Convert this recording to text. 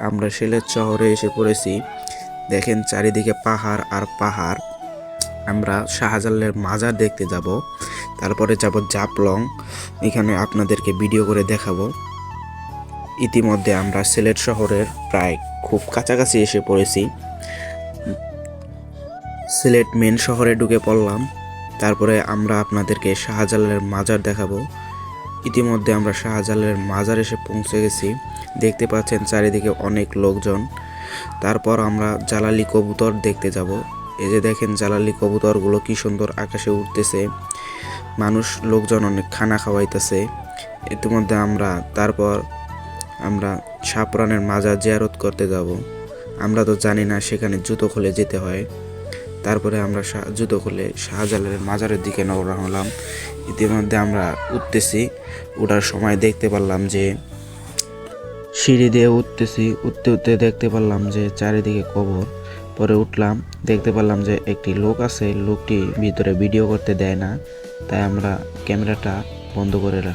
আমরা সিলেট শহরে এসে পড়েছি। দেখেন চারিদিকে পাহাড় আর পাহাড়। আমরা শাহজালালের মাজার দেখতে যাব, তারপরে যাব জাপলং। এখানে আপনাদেরকে ভিডিও করে দেখাবো। ইতিমধ্যে আমরা সিলেট শহরের প্রায় খুব কাছাকাছি এসে পড়েছি। সিলেট মেন শহরে ঢুকে পড়লাম। তারপরে আমরা আপনাদেরকে শাহজালালের মাজার দেখাবো। ইতিমধ্যে আমরা শাহজালালের মাজার এসে পৌঁছে গেছি। দেখতে পাচ্ছেন চারিদিকে অনেক লোকজন। তারপর আমরা জালালি কবুতর দেখতে যাব। এই যে দেখেন জালালি কবুতরগুলো কি সুন্দর আকাশে উঠতেছে মানুষ লোকজন অনেক খানা খাওয়াইতেছে। ইতিমধ্যে আমরা তারপর আমরা সাপরানের মাজার জিয়ারত করতে যাব। আমরা তো জানি না সেখানে জুতো খুলে যেতে হয়। তারপরে আমরা জুতো খুলে শাহজালালের মাজারের দিকে নবরা হলাম ইতিমধ্যে আমরা উঠতেছি। উঠার সময় দেখতে পারলাম যে সিঁড়ি দিয়ে উঠতেছি। উঠতে উঠতে দেখতে পারলাম যে চারিদিকে কবর। পরে উঠলাম, দেখতে পারলাম যে একটি লোক আছে। লোকটি ভিতরে ভিডিও করতে দেয় না। তাই আমরা ক্যামেরাটা বন্ধ করে রাখ